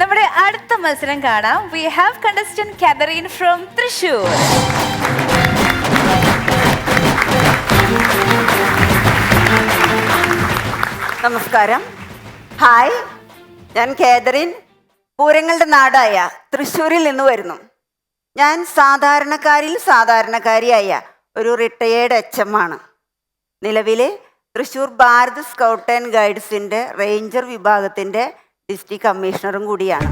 നമ്മുടെ അടുത്ത മത്സരം കാണാം. We have contestant Catherine from Thrissur നമസ്കാരം. ഹായ് ഞാൻ കേദറിൻ പൂരങ്ങളുടെ നാടായ തൃശ്ശൂരിൽ നിന്ന് വരുന്നു. ഞാൻ സാധാരണക്കാരിൽ സാധാരണക്കാരിയായ ഒരു റിട്ടയേർഡ് എച്ച് എം ആണ്. നിലവിലെ തൃശ്ശൂർ ഭാരത് സ്കൗട്ട് ആൻഡ് ഗൈഡ്സിന്റെ റേഞ്ചർ വിഭാഗത്തിന്റെ ഡിസ്ട്രിക്ട് കമ്മീഷണറും കൂടിയാണ്.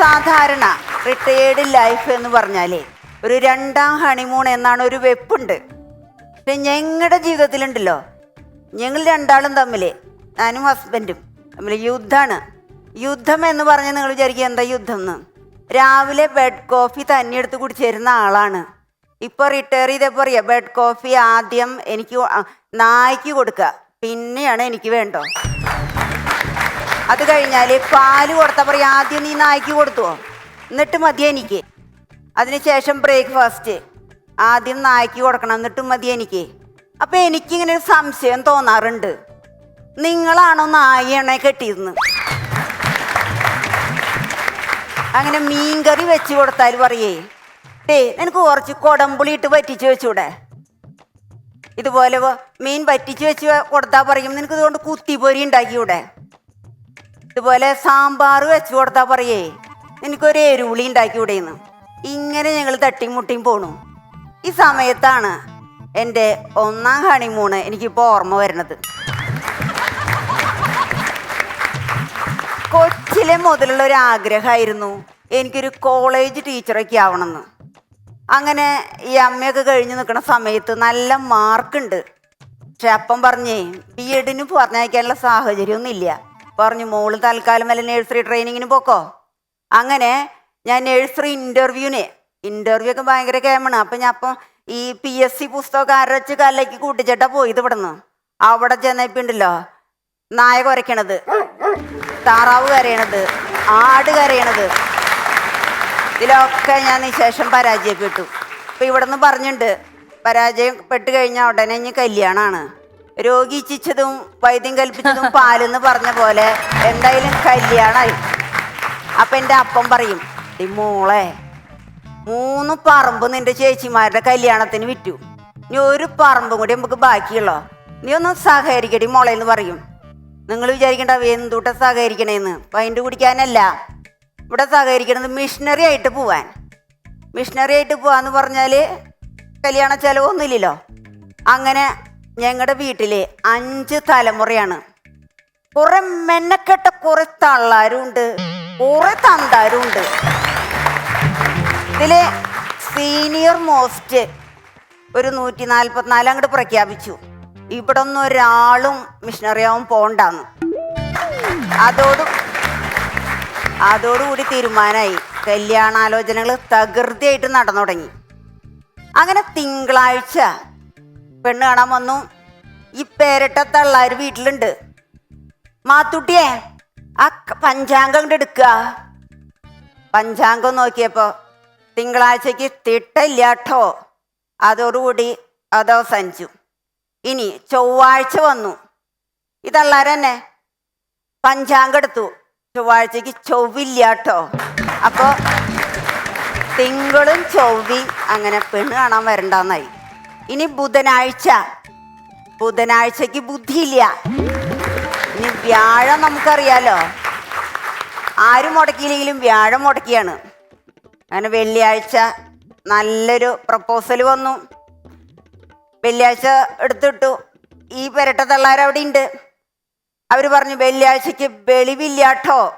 സാധാരണ റിട്ടയേർഡ് ലൈഫ് എന്ന് പറഞ്ഞാലേ ഒരു രണ്ടാം ഹണിമൂൺ എന്നാണ് ഒരു വെപ്പുണ്ട്. പക്ഷെ ഞങ്ങളുടെ ജീവിതത്തിലുണ്ടല്ലോ. ഞങ്ങൾ രണ്ടാളും തമ്മിൽ ഞാനും ഹസ്ബൻഡും തമ്മിൽ യുദ്ധമാണ്. യുദ്ധം എന്ന് പറഞ്ഞാൽ നിങ്ങൾ വിചാരിക്കുക എന്താ യുദ്ധം എന്ന്. രാവിലെ ബെഡ് കോഫി തന്നെ എടുത്ത് കുടിച്ചിരുന്ന ആളാണ്. ഇപ്പോൾ റിട്ടയർ ചെയ്തപ്പോൾ അറിയാം? ബെഡ് കോഫി ആദ്യം എനിക്ക് നായ്ക്ക് കൊടുക്കുക. പിന്നെയാണ് എനിക്ക് വേണ്ടോ അത് കഴിഞ്ഞാൽ പാൽ കൊടുത്ത പറയും ആദ്യം നീ നായ്ക്ക് കൊടുത്തുവോ എന്നിട്ട് മതി എനിക്ക്. അതിനുശേഷം ബ്രേക്ക്ഫാസ്റ്റ്. ആദ്യം നായ്ക്ക് കൊടുക്കണം എന്നിട്ട് മതി എനിക്ക്. അപ്പോൾ എനിക്കിങ്ങനെ ഒരു സംശയം തോന്നാറുണ്ട്. നിങ്ങളാണോ നായയാണെ കെട്ടിയിരുന്ന് അങ്ങനെ മീൻകറി വെച്ച് കൊടുത്താൽ പറയേ ടേ നിനക്ക് കുറച്ച് കൊടമ്പുളി ഇട്ട് പറ്റിച്ച് വെച്ചൂടെ. ഇതുപോലെ മീൻ പറ്റിച്ച് വെച്ച് കൊടുത്താൽ പറയും നിനക്ക് ഇതുകൊണ്ട് കുത്തിപ്പൊരി ഉണ്ടാക്കിയൂടെ ഇതുപോലെ സാമ്പാർ വെച്ചു കൊടുത്താൽ പറയേ എനിക്കൊരു എരുളി ഉണ്ടാക്കിയൂടെന്ന് ഇങ്ങനെ ഞങ്ങൾ തട്ടിയും മുട്ടിയും പോണു. ഈ സമയത്താണ് എന്റെ ഒന്നാം ഹണിമൂണ് എനിക്കിപ്പോൾ ഓർമ്മ വരുന്നത്. കൊച്ചിലെ മുതലുള്ള ഒരു ആഗ്രഹമായിരുന്നു എനിക്കൊരു കോളേജ് ടീച്ചറൊക്കെ ആവണമെന്ന്. അങ്ങനെ ഈ അമ്മയൊക്കെ കഴിഞ്ഞ് നിൽക്കുന്ന സമയത്ത് നല്ല മാർക്കുണ്ട് പക്ഷെ അപ്പം പറഞ്ഞേ ബി എഡിന് പറഞ്ഞയക്കാനുള്ള സാഹചര്യമൊന്നും ഇല്ല പറഞ്ഞു മോൾ തൽക്കാലം വല്ല നഴ്സറി ട്രെയിനിങ്ങിന് പോക്കോ? അങ്ങനെ ഞാൻ നഴ്സറി ഇന്റർവ്യൂവിന് ഇന്റർവ്യൂ ഒക്കെ ഭയങ്കര കേമാണ്. അപ്പം ഞാൻ അപ്പം ഈ പി എസ് സി പുസ്തകമൊക്കെ അരച്ച് കല്ലയ്ക്ക് കൂട്ടിച്ചേട്ടാ പോയത് ഇവിടെ നിന്ന് അവിടെ ചെന്നപ്പിണ്ടല്ലോ നായ കുരയ്ക്കണത് താറാവ് കരയണത് ആട് കരയണത്. ഇതിലൊക്കെ ഞാൻ നിശേഷം പരാജയപ്പെട്ടു. അപ്പൊ ഇവിടെ നിന്ന് പറഞ്ഞിട്ടുണ്ട് പരാജയപ്പെട്ട് കഴിഞ്ഞാൽ ഉടനെ ഇനി കല്യാണമാണ് രോഗി ഇച്ഛിച്ചതും വൈദ്യം കൽപ്പിച്ചതും പാലെന്ന് പറഞ്ഞ പോലെ എന്തായാലും കല്യാണമായി അപ്പൊ എന്റെ അപ്പം പറയും "ഡി മോളെ മൂന്ന് പറമ്പ് നിന്റെ ചേച്ചിമാരുടെ കല്യാണത്തിന് വിറ്റു. ഇനി ഒരു പറമ്പും കൂടി നമുക്ക് ബാക്കിയുള്ളോ? നീ ഒന്ന് സഹകരിക്കടി മോളെ എന്ന് പറയും. നിങ്ങൾ വിചാരിക്കേണ്ട എന്തുട്ട സഹകരിക്കണേന്ന്? പൈന്റ് കുടിക്കാനല്ല. ഇവിടെ സഹകരിക്കണത് മിഷണറി ആയിട്ട് പോവാൻ. മിഷണറി ആയിട്ട് പോവാന്ന് പറഞ്ഞാൽ കല്യാണ ചെലവൊന്നുമില്ലല്ലോ. അങ്ങനെ ഞങ്ങളുടെ വീട്ടിലെ അഞ്ച് തലമുറയാണ്. കുറെ മെനക്കെട്ട കുറെ തള്ളാരും ഉണ്ട് കുറെ തന്താരും ഉണ്ട് ഇതിൽ സീനിയർ മോസ്റ്റ് ഒരു നൂറ്റി നാൽപ്പത്തിനാല് അങ്ങോട്ട് പ്രഖ്യാപിച്ചു. ഇവിടെ ഒന്നും ഒരാളും മിഷണറിയാവും പോണ്ടാന്ന്. അതോട് അതോടുകൂടി തീരുമാനമായി കല്യാണാലോചനകൾ തകൃതിയായിട്ട് നടന്നു തുടങ്ങി അങ്ങനെ തിങ്കളാഴ്ച പെണ്ണ് കാണാൻ വന്നു. ഈ പേരട്ട തള്ളാര് വീട്ടിലുണ്ട്. മാത്തുട്ടിയെ ആ പഞ്ചാംഗം കൊണ്ട് എടുക്കുക പഞ്ചാംഗം നോക്കിയപ്പോ തിങ്കളാഴ്ചക്ക് തിട്ടില്ല കേട്ടോ അതോടുകൂടി അതോ അവസാനിച്ചു. ഇനി ചൊവ്വാഴ്ച വന്നു. ഇതള്ളാരന്നെ പഞ്ചാംഗം എടുത്തു. ചൊവ്വാഴ്ചക്ക് ചൊവ്വില്ല കേട്ടോ അപ്പോൾ തിങ്കളും ചൊവ്വി അങ്ങനെ പെണ്ണ് കാണാൻ വരണ്ടെന്നായി. ഇനി ബുധനാഴ്ച. ബുധനാഴ്ചക്ക് ബുദ്ധിയില്ല. ഇനി വ്യാഴം നമുക്കറിയാലോ. ആരും മുടക്കിയില്ലെങ്കിലും വ്യാഴം മുടക്കിയാണ്. അങ്ങനെ വെള്ളിയാഴ്ച നല്ലൊരു പ്രപ്പോസൽ വന്നു. വെള്ളിയാഴ്ച എടുത്തിട്ടു. ഈ പെരട്ട തള്ളാരവിടെ ഉണ്ട്. അവർ പറഞ്ഞു വെള്ളിയാഴ്ചക്ക് വെളിവില്ലാട്ടോ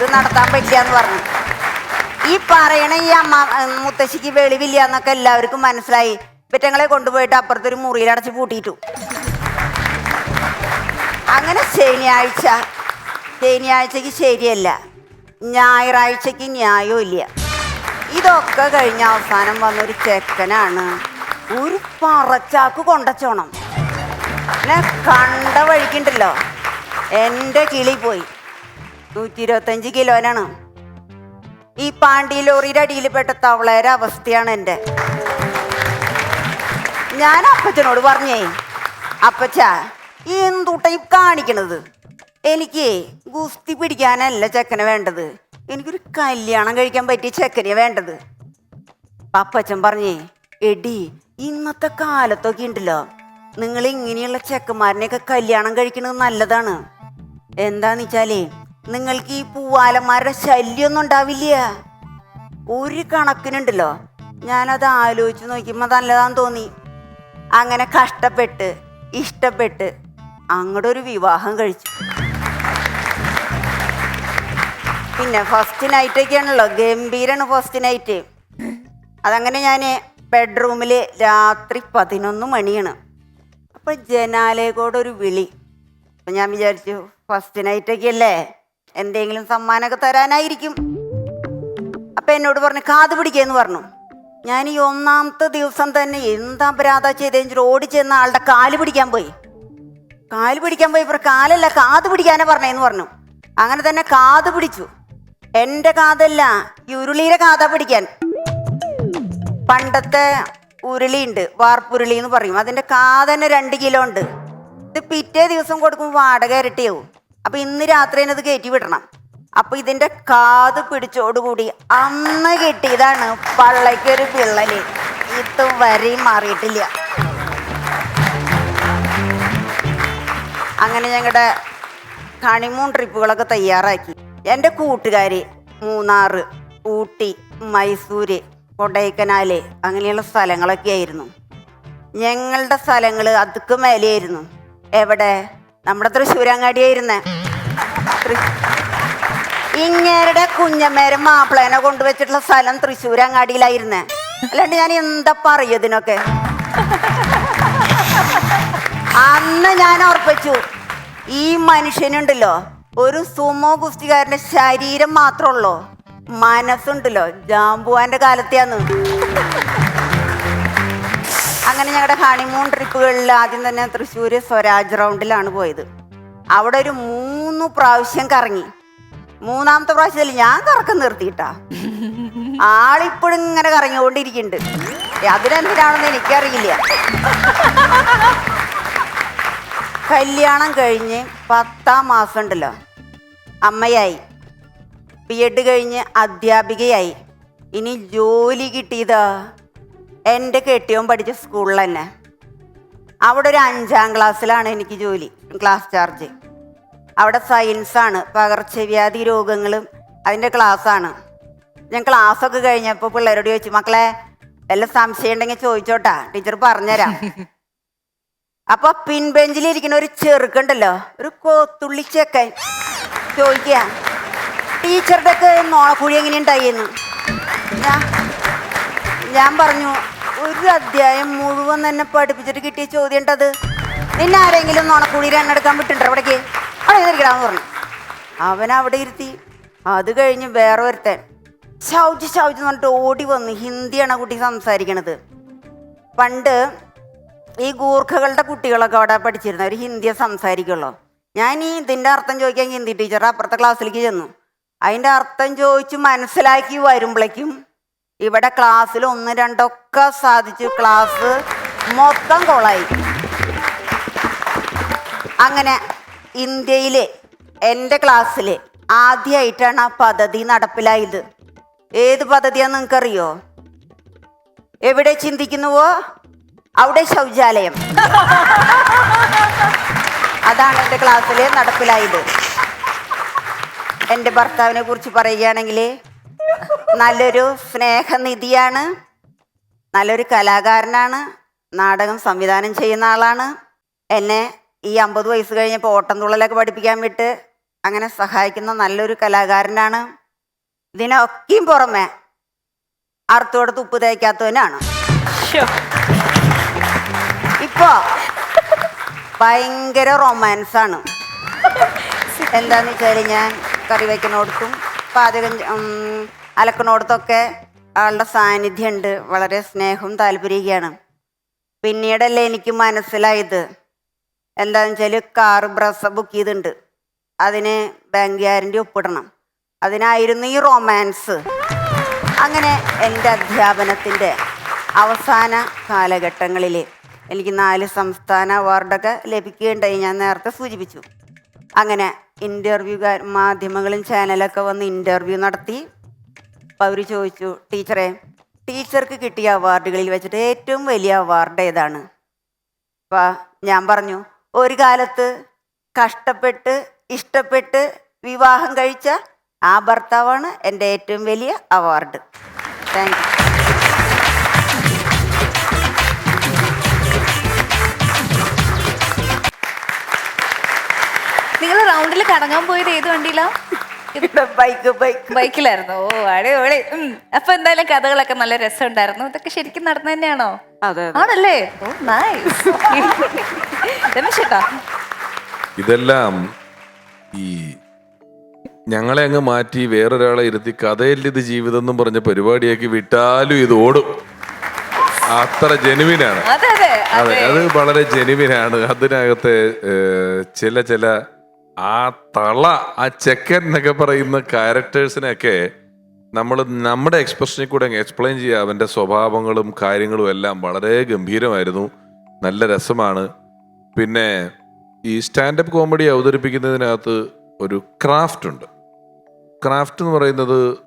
ഇത് നടത്താൻ പറ്റില്ല എന്ന് പറഞ്ഞു. ഈ പറയണ ഈ അമ്മ മുത്തശ്ശിക്ക് വെളിവില്ല എന്നൊക്കെ എല്ലാവർക്കും മനസ്സിലായി. പെറ്റങ്ങളെ കൊണ്ടുപോയിട്ട് അപ്പുറത്തൊരു മുറിയിൽ അടച്ച് പൂട്ടിയിട്ടു. അങ്ങനെ ശനിയാഴ്ച ശനിയാഴ്ചക്ക് ശരിയല്ല. ഞായറാഴ്ചക്ക് ന്യായവും ഇല്ല. ഇതൊക്കെ കഴിഞ്ഞ അവസാനം വന്നൊരു ചെക്കനാണ്. ഒരു പറച്ചാക്ക് കൊണ്ടച്ചോണം. എന്നെ കണ്ട വഴിക്കുണ്ടല്ലോ. എന്റെ കിളി പോയി. നൂറ്റി ഇരുപത്തഞ്ച് കിലോനാണ്. ഈ പാണ്ടി ലോറിയുടെ അടിയിൽപ്പെട്ട തവളേരെ അവസ്ഥയാണ് എന്റെ. ഞാൻ അപ്പച്ചനോട് പറഞ്ഞേ അപ്പച്ച എന്തുട്ട ഈ കാണിക്കണത്? എനിക്ക് ഗുസ്തി പിടിക്കാനല്ല ചെക്കനെ വേണ്ടത്. എനിക്കൊരു കല്യാണം കഴിക്കാൻ പറ്റിയ ചെക്കനെയാ വേണ്ടത്. അപ്പച്ചൻ പറഞ്ഞേ എടി ഇന്നത്തെ കാലത്തൊക്കെ ഉണ്ടല്ലോ നിങ്ങൾ ഇങ്ങനെയുള്ള ചെക്കന്മാരനെയൊക്കെ കല്യാണം കഴിക്കുന്നത് നല്ലതാണ്. എന്താന്ന് വെച്ചാലേ നിങ്ങൾക്ക് ഈ പൂവാലന്മാരുടെ ശല്യമൊന്നും ഉണ്ടാവില്ല. ഒരു കണക്കിനുണ്ടല്ലോ ഞാനത് ആലോചിച്ച് നോക്കിയപ്പോൾ നല്ലതാന്ന് തോന്നി. അങ്ങനെ കഷ്ടപ്പെട്ട് ഇഷ്ടപ്പെട്ട് അങ്ങോട്ട് ഒരു വിവാഹം കഴിച്ചു. പിന്നെ ഫസ്റ്റ് നൈറ്റൊക്കെയാണല്ലോ ഗംഭീരാണ് ഫസ്റ്റ് നൈറ്റ് അതങ്ങനെ ഞാൻ ബെഡ്റൂമിൽ രാത്രി പതിനൊന്ന് മണിയാണ്. അപ്പോൾ ജനാലയക്കോടെ ഒരു വിളി. അപ്പം ഞാൻ വിചാരിച്ചു ഫസ്റ്റ് നൈറ്റ് ഒക്കെ അല്ലേ എന്തെങ്കിലും സമ്മാനമൊക്കെ തരാനായിരിക്കും. അപ്പം എന്നോട് പറഞ്ഞു കാത് പിടിക്കാന്ന് പറഞ്ഞു. ഞാൻ ഈ ഒന്നാമത്തെ ദിവസം തന്നെ എന്താ അപരാധ ചെയ്തെങ്കിൽ ഓടി ചെന്ന ആളുടെ കാൽ പിടിക്കാൻ പോയി. കാൽ പിടിക്കാൻ പോയി ഇവർ കാലല്ല കാത് പിടിക്കാനാ പറഞ്ഞേന്ന് പറഞ്ഞു. അങ്ങനെ തന്നെ കാത് പിടിച്ചു. എന്റെ കാതല്ല ഈ ഉരുളിയുടെ കാതാ പിടിക്കാൻ. പണ്ടത്തെ ഉരുളിയുണ്ട് വാർപ്പുരുളി എന്ന് പറയും. അതിന്റെ കാതന്നെ രണ്ട് കിലോ ഉണ്ട്. ഇത് പിറ്റേ ദിവസം കൊടുക്കുമ്പോൾ വാടക ഇരട്ടിയാവും. അപ്പൊ ഇന്ന് രാത്രി തന്നെ അത് കയറ്റി വിടണം. അപ്പൊ ഇതിന്റെ കാത് പിടിച്ചോടുകൂടി അന്ന് കിട്ടിയതാണ് പള്ളയ്ക്കൊരു പിള്ളൽ ഇത് വരെയും മാറിയിട്ടില്ല. അങ്ങനെ ഞങ്ങളുടെ കണിമൂൺ ട്രിപ്പുകളൊക്കെ തയ്യാറാക്കി. എന്റെ കൂട്ടുകാര് മൂന്നാറ് ഊട്ടി മൈസൂര് കൊടൈക്കനാല് അങ്ങനെയുള്ള സ്ഥലങ്ങളൊക്കെ ആയിരുന്നു. ഞങ്ങളുടെ സ്ഥലങ്ങൾ അതുക്ക് മേലെയായിരുന്നു. എവിടെ? നമ്മുടെ തൃശ്ശൂരങ്ങാടിയായിരുന്നേ ഇങ്ങേരുടെ കുഞ്ഞമ്മേരെ മാപ്പിളേനെ കൊണ്ടുവച്ചിട്ടുള്ള സ്ഥലം തൃശ്ശൂർ അങ്ങാടിയിലായിരുന്നേ. അല്ലാണ്ട് ഞാൻ എന്താ പറയതിനൊക്കെ അന്ന് ഞാൻ ഓർപ്പിച്ചു ഈ മനുഷ്യനുണ്ടല്ലോ ഒരു സുമോ ഗുസ്തികാരന്റെ ശരീരം മാത്രമുള്ളോ. മനസ്സുണ്ടല്ലോ ജാമ്പുവാന്റെ കാലത്തെയാന്ന്. അങ്ങനെ ഞങ്ങളുടെ ഹണിമൂൺ ട്രിപ്പുകളിൽ ആദ്യം തന്നെ തൃശ്ശൂർ സ്വരാജ് റൗണ്ടിലാണ് പോയത്. അവിടെ ഒരു മൂന്ന് പ്രാവശ്യം കറങ്ങി. മൂന്നാമത്തെ പ്രാവശ്യത്തിൽ ഞാൻ കറക്കം നിർത്തിയിട്ടാ. ആളിപ്പോഴും ഇങ്ങനെ കറങ്ങിക്കൊണ്ടിരിക്കുന്നുണ്ട് അതിനെന്തിനാണെന്ന് എനിക്കറിയില്ല. കല്യാണം കഴിഞ്ഞ് പത്താം മാസം ഉണ്ടല്ലോ. അമ്മയായി. ബി എഡ് കഴിഞ്ഞ് അധ്യാപികയായി. ഇനി ജോലി കിട്ടിയതാ. എന്റെ കെട്ടിയോൻ പഠിച്ച സ്കൂളിൽ തന്നെ. അവിടെ ഒരു അഞ്ചാം ക്ലാസ്സിലാണ് എനിക്ക് ജോലി ക്ലാസ് ചാർജ്. അവിടെ സയൻസാണ് പകർച്ചവ്യാധി രോഗങ്ങളും അതിന്റെ ക്ലാസ്സാണ് ഞാൻ ക്ലാസ്സൊക്കെ കഴിഞ്ഞപ്പോൾ പിള്ളേരോട് ചോദിച്ചു മക്കളെ എല്ലാം സംശയം ഉണ്ടെങ്കിൽ ചോദിച്ചോട്ടാ ടീച്ചർ പറഞ്ഞുതരാം. അപ്പൊ പിൻബെഞ്ചിലിരിക്കുന്ന ഒരു ചെറുക്കുണ്ടല്ലോ ഒരു കോത്തുള്ളി ചെക്കൻ ചോദിക്കുക ടീച്ചറുടെ ഒക്കെ നോളക്കുഴി എങ്ങനെയുണ്ടായിരുന്നു ഞാൻ ഞാൻ പറഞ്ഞു ഒരു അധ്യായം മുഴുവൻ തന്നെ പഠിപ്പിച്ചിട്ട് കിട്ടിയ ചോദ്യം ഉണ്ടത് നിന്നെ ആരെങ്കിലും നോണക്കുഴി എണ്ണെടുക്കാൻ വിട്ടിട്ടുണ്ടോ അവിടേക്ക്? അവിടെ ഇരിക്കടാന്ന് പറഞ്ഞു. അവൻ അവിടെ ഇരുത്തി അത് കഴിഞ്ഞ് വേറെ ഒരുത്തൻ ശൗചി ശൗചി എന്ന് പറഞ്ഞിട്ട് ഓടി വന്നു ഹിന്ദിയാണ് കുട്ടി സംസാരിക്കണത്. പണ്ട് ഈ ഗൂർഖകളുടെ കുട്ടികളൊക്കെ അവിടെ പഠിച്ചിരുന്ന ഒരു ഹിന്ദിയെ സംസാരിക്കുള്ളൂ. ഞാൻ ഈ ഇതിന്റെ അർത്ഥം ചോദിക്കാൻ ഹിന്ദി ടീച്ചർ അപ്പുറത്തെ ക്ലാസ്സിലേക്ക് ചെന്നു. അതിന്റെ അർത്ഥം ചോദിച്ച് മനസ്സിലാക്കി വരുമ്പോഴേക്കും ഇവിടെ ക്ലാസ്സിൽ ഒന്ന് രണ്ടൊക്കെ സാധിച്ചു ക്ലാസ് മൊത്തം കോളായി. അങ്ങനെ ഇന്ത്യയിൽ എന്റെ ക്ലാസ്സിൽ ആദ്യമായിട്ടാണ് ആ പദ്ധതി നടപ്പിലായത്. ഏത് പദ്ധതിയാന്ന് നിങ്ങൾക്കറിയോ? എവിടെ ചിന്തിക്കുന്നുവോ? അവിടെ ശൗചാലയം. അതാണ് എന്റെ ക്ലാസ്സിൽ നടപ്പിലായത്. എന്റെ ഭർത്താവിനെ കുറിച്ച് പറയുകയാണെങ്കിൽ നല്ലൊരു സ്നേഹനിധിയാണ് നല്ലൊരു കലാകാരനാണ് നാടകം സംവിധാനം ചെയ്യുന്ന ആളാണ്. എന്നെ ഈ അമ്പത് വയസ്സ് കഴിഞ്ഞപ്പോൾ ഓട്ടംതുള്ളലൊക്കെ പഠിപ്പിക്കാൻ വിട്ട് അങ്ങനെ സഹായിക്കുന്ന നല്ലൊരു കലാകാരനാണ്. ഇതിനൊക്കെയും പുറമെ അർത്ഥത്തോടത്ത് ഉപ്പ് തേക്കാത്തവനാണ്. ഇപ്പോ ഭയങ്കര റൊമാൻസ് ആണ് എന്താന്ന് വെച്ചാൽ ഞാൻ കറി വയ്ക്കുന്നോടത്തും പാചകം അലക്കണോടത്തൊക്കെ ആളുടെ സാന്നിധ്യം ഉണ്ട് വളരെ സ്നേഹവും താല്പര്യമൊക്കെയാണ് പിന്നീടല്ലേ എനിക്ക് മനസ്സിലായത് എന്താന്ന് വെച്ചാൽ കാർ ബ്രസ് ബുക്ക് ചെയ്തിട്ടുണ്ട് അതിന് ഗ്യാരണ്ടി ഒപ്പിടണം അതിനായിരുന്നു ഈ റൊമാൻസ് അങ്ങനെ എന്റെ അധ്യാപനത്തിന്റെ അവസാന കാലഘട്ടങ്ങളിൽ എനിക്ക് നാല് സംസ്ഥാന അവാർഡൊക്കെ ലഭിക്കുകയുണ്ടായി. ഞാൻ നേരത്തെ സൂചിപ്പിച്ചു. അങ്ങനെ ഇന്റർവ്യൂ മാധ്യമങ്ങളും ചാനലൊക്കെ വന്ന് ഇന്റർവ്യൂ നടത്തി. അപ്പോൾ അവർ ചോദിച്ചു ടീച്ചറെ ടീച്ചർക്ക് കിട്ടിയ അവാർഡുകളിൽ വെച്ചിട്ട് ഏറ്റവും വലിയ അവാർഡ് ഏതാണ്? അപ്പം ഞാൻ പറഞ്ഞു ഒരു കാലത്ത് കഷ്ടപ്പെട്ട് ഇഷ്ടപ്പെട്ട് വിവാഹം കഴിച്ച ആ ഭർത്താവാണ് എന്റെ ഏറ്റവും വലിയ അവാർഡ് താങ്ക് നിങ്ങൾ റൗണ്ടിൽ കടങ്ങാൻ പോയത് ഏത് വണ്ടിയിലാ? Bike bike ബൈക്കിലായിരുന്നു. ഓ അടിപൊളി. അപ്പൊ എന്തായാലും കഥകളൊക്കെ നല്ല രസം ഉണ്ടായിരുന്നു ഇതൊക്കെ ശരിക്കും നടന്നു തന്നെയാണോ? അതെ ആണല്ലേ? ഓ നൈസ് രമേശേട്ടാ? ഇതെല്ലാം ഈ ഞങ്ങളെ അങ്ങ് മാറ്റി വേറൊരാളെ ഇരുത്തി കഥയിൽ ഇത് ജീവിതം എന്നും പറഞ്ഞ പരിപാടിയാക്കി വിട്ടാലും ഇത് ഓടും. അത്ര ജെനുവിനാണ്. അതെ അതെ അതെ. അത് വളരെ ജെനുവിനാണ്. അതിനകത്തെ ചില ചില ആ തള ആ ചെക്കൻ എന്നൊക്കെ പറയുന്ന ക്യാരക്ടേഴ്സിനെയൊക്കെ നമ്മൾ നമ്മുടെ എക്സ്പ്രഷനിൽ കൂടെ എക്സ്പ്ലെയിൻ ചെയ്യുക. അവന്റെ സ്വഭാവങ്ങളും കാര്യങ്ങളും എല്ലാം വളരെ ഗംഭീരമായിരുന്നു. നല്ല രസമാണ്. പിന്നെ ഈ സ്റ്റാൻഡപ്പ് കോമഡി അവതരിപ്പിക്കുന്നതിനകത്ത് ഒരു ക്രാഫ്റ്റ് ഉണ്ട്. ക്രാഫ്റ്റ് എന്ന് പറയുന്നത്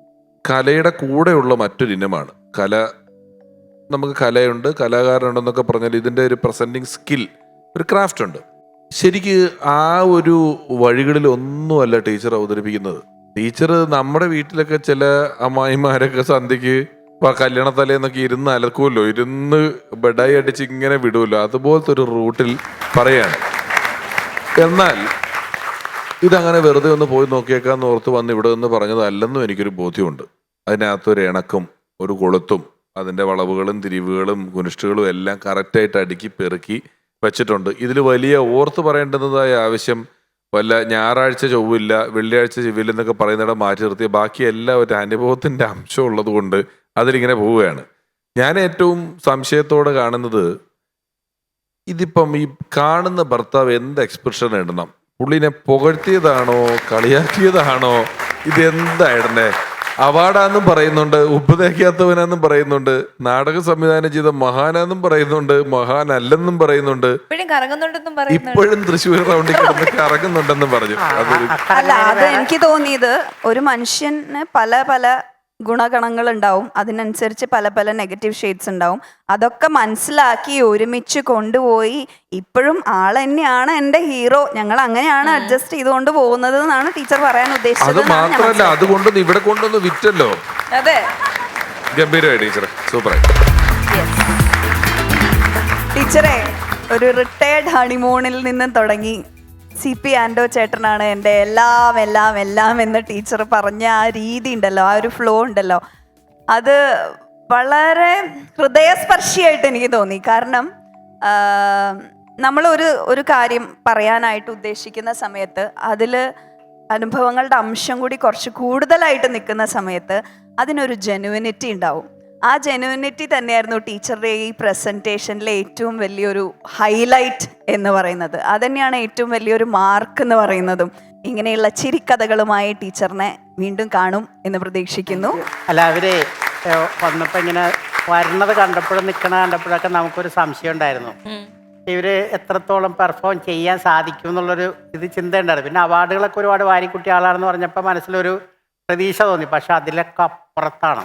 കലയുടെ കൂടെയുള്ള മറ്റൊരു ഇനമാണ്. കല നമുക്ക് കലയുണ്ട് കലാകാരനുണ്ടെന്നൊക്കെ പറഞ്ഞാൽ ഇതിന്റെ ഒരു പ്രസന്റിങ് സ്കിൽ ഒരു ക്രാഫ്റ്റ് ഉണ്ട്. ശരിക്ക് ആ ഒരു വഴികളിൽ ഒന്നുമല്ല ടീച്ചർ അവതരിപ്പിക്കുന്നത്. ടീച്ചർ നമ്മുടെ വീട്ടിലൊക്കെ ചില അമ്മായിമാരൊക്കെ സന്ധ്യക്ക് ഇപ്പൊ കല്യാണ തലേന്നൊക്കെ ഇരുന്ന് അലക്കുമല്ലോ ഇരുന്ന് ബെഡായി അടിച്ച് ഇങ്ങനെ വിടുമല്ലോ അതുപോലത്തെ ഒരു റൂട്ടിൽ പറയാണ്. എന്നാൽ ഇതങ്ങനെ വെറുതെ ഒന്ന് പോയി നോക്കിയേക്കാന്ന് ഓർത്ത് വന്ന് ഇവിടെ നിന്ന് പറഞ്ഞതല്ലെന്നും എനിക്കൊരു ബോധ്യമുണ്ട്. അതിനകത്തൊരു ഇണക്കും ഒരു കൊളുത്തും അതിന്റെ വളവുകളും തിരിവുകളും കുനിഷ്ടുകളും എല്ലാം കറക്റ്റായിട്ട് അടുക്കി പെറുക്കി വെച്ചിട്ടുണ്ട്. ഇതിൽ വലിയ ഓർത്ത് പറയേണ്ടതായ ആവശ്യം വല്ല ഞായറാഴ്ച ചൊവ്വില്ല വെള്ളിയാഴ്ച ചെവില്ല എന്നൊക്കെ പറയുന്നിടം മാറ്റി നിർത്തിയ ബാക്കി എല്ലാം ഒരു അനുഭവത്തിന്റെ അംശം ഉള്ളത് കൊണ്ട് അതിലിങ്ങനെ പോവുകയാണ്. ഞാൻ ഏറ്റവും സംശയത്തോടെ കാണുന്നത് ഇതിപ്പം ഈ കാണുന്ന ഭർത്താവ് എന്ത് എക്സ്പ്രഷൻ ഇടണം? പുള്ളിനെ പുകഴ്ത്തിയതാണോ കളിയാക്കിയതാണോ? ഇത് എന്താ ഇടണ്ടേ അവാർഡാന്നും പറയുന്നുണ്ട് ഉപദേഹിക്കാത്തവനാന്നും പറയുന്നുണ്ട് നാടക സംവിധാനം ചെയ്ത മഹാനാന്നും പറയുന്നുണ്ട് മഹാനല്ലെന്നും പറയുന്നുണ്ട്. ഇപ്പോഴും കറങ്ങുന്നുണ്ടെന്നും പറയുന്നുണ്ട്. ഇപ്പോഴും തൃശ്ശൂർ റൗണ്ടിൽ കിടന്ന് കറങ്ങുന്നുണ്ടെന്നും പറഞ്ഞു. അല്ല അത് എനിക്ക് തോന്നിയത് ഒരു മനുഷ്യന് പല പല ഗുണഗണങ്ങൾ ഉണ്ടാവും അതിനനുസരിച്ച് പല പല നെഗറ്റീവ് ഷെയ്ഡ്സ് ഉണ്ടാവും. അതൊക്കെ മനസ്സിലാക്കി ഒരുമിച്ച് കൊണ്ടുപോയി ഇപ്പോഴും ആൾ തന്നെയാണ് എന്റെ ഹീറോ ഞങ്ങൾ അങ്ങനെയാണ് അഡ്ജസ്റ്റ് ചെയ്തുകൊണ്ട് പോകുന്നത് എന്നാണ് ടീച്ചർ പറയാൻ അത് ഉദ്ദേശിച്ചത് എന്നാണ് ഞാൻ മാത്രല്ല ഇവിടെ കൊണ്ടൊന്ന് വിറ്റല്ലോ. അതെ. ഗംഭീരമായി ടീച്ചർ സൂപ്പറായി. ടീച്ചറെ ഒരു റിട്ടയർഡ് ഹണിമൂണിൽ നിന്ന് തുടങ്ങി. സി പി ആൻഡോ ചേട്ടനാണ് എന്റെ എല്ലാം എല്ലാം എല്ലാം എന്ന് ടീച്ചർ പറഞ്ഞ ആ രീതി ഉണ്ടല്ലോ ആ ഒരു ഫ്ലോ ഉണ്ടല്ലോ. അത് വളരെ ഹൃദയസ്പർശിയായിട്ട് എനിക്ക് തോന്നി. കാരണം നമ്മളൊരു ഒരു കാര്യം പറയാനായിട്ട് ഉദ്ദേശിക്കുന്ന സമയത്ത് അതിൽ അനുഭവങ്ങളുടെ അംശം കൂടി കുറച്ച് കൂടുതലായിട്ട് നിൽക്കുന്ന സമയത്ത് അതിനൊരു ജെനുവിനിറ്റി ഉണ്ടാവും. ആ ജെനുവിനിറ്റി തന്നെയായിരുന്നു ടീച്ചറുടെ ഈ പ്രസന്റേഷനിലെ ഏറ്റവും വലിയൊരു ഹൈലൈറ്റ് എന്ന് പറയുന്നത്. അതന്നെയാണ് ഏറ്റവും വലിയൊരു മാർക്ക് എന്ന് പറയുന്നതും. ഇങ്ങനെയുള്ള ചിരിക്കഥകളുമായി ടീച്ചറിനെ വീണ്ടും കാണും എന്ന് പ്രതീക്ഷിക്കുന്നു. അല്ല അവർ വന്നപ്പോൾ വന്നപ്പോ ഇങ്ങനെ വരുന്നത് കണ്ടപ്പോഴും നിൽക്കണ കണ്ടപ്പോഴൊക്കെ നമുക്കൊരു സംശയം ഉണ്ടായിരുന്നു. ഇവർ എത്രത്തോളം പെർഫോം ചെയ്യാൻ സാധിക്കും എന്നുള്ളൊരു ഇത് ചിന്ത ഉണ്ടായിരുന്നു. പിന്നെ അവാർഡുകളൊക്കെ ഒരുപാട് വാരിക്കുട്ടി ആളാണെന്ന് പറഞ്ഞപ്പോൾ മനസ്സിലൊരു പ്രതീക്ഷ തോന്നി. പക്ഷെ അതിലൊക്കെ അപ്പുറത്താണ്.